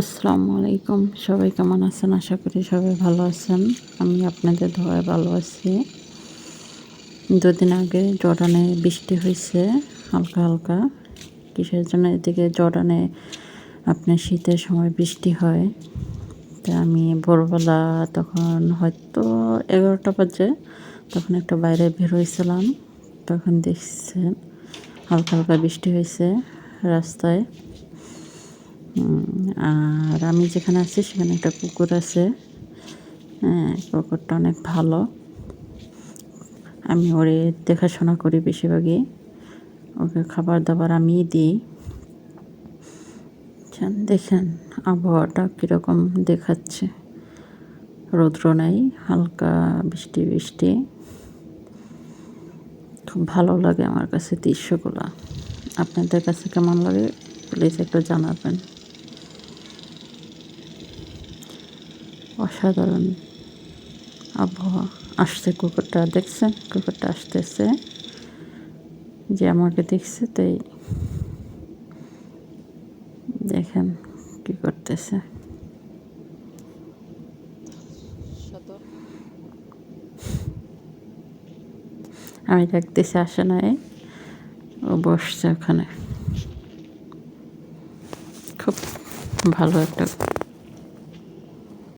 আসসালামু আলাইকুম। সবাই কেমন আছেন? আশা করি সবাই ভালো আছেন। আমি আপনাদের ধোয়ায় ভালো আছি। দুদিন আগে জর্ডানে বৃষ্টি হয়েছে, হালকা হালকা। কিসের জন্য? এদিকে জর্ডানে আপনার শীতের সময় বৃষ্টি হয়। তা আমি ভোরবেলা তখন হয়তো এগারোটা বাজে, তখন একটা বাইরে বের হয়েছিলাম। তখন দেখছেন হালকা হালকা বৃষ্টি হয়েছে রাস্তায়। আর আমি যেখানে আছি, সেখানে একটা কুকুর আছে। হ্যাঁ কুকুরটা অনেক ভালো। আমি ওরে দেখাশোনা করি বেশিরভাগই। ওকে খাবার দাবার আমিই দিই। দেখেন আবহাওয়াটা কীরকম দেখাচ্ছে। রৌদ্র নাই, হালকা বৃষ্টি বৃষ্টি। খুব ভালো লাগে আমার কাছে দৃশ্যগুলো। আপনাদের কাছে কেমন লাগে প্লিজ একটু জানাবেন। অসাধারণ আবহাওয়া আসছে, কুকুরটা দেখছেন? কুকুরটা আসতেছে। যে আমাকে দেখছে তাই দেখেন কি করতেছে। আমি দেখতেছি আসে নাই। ও বসছে ওখানে। খুব ভালো একটা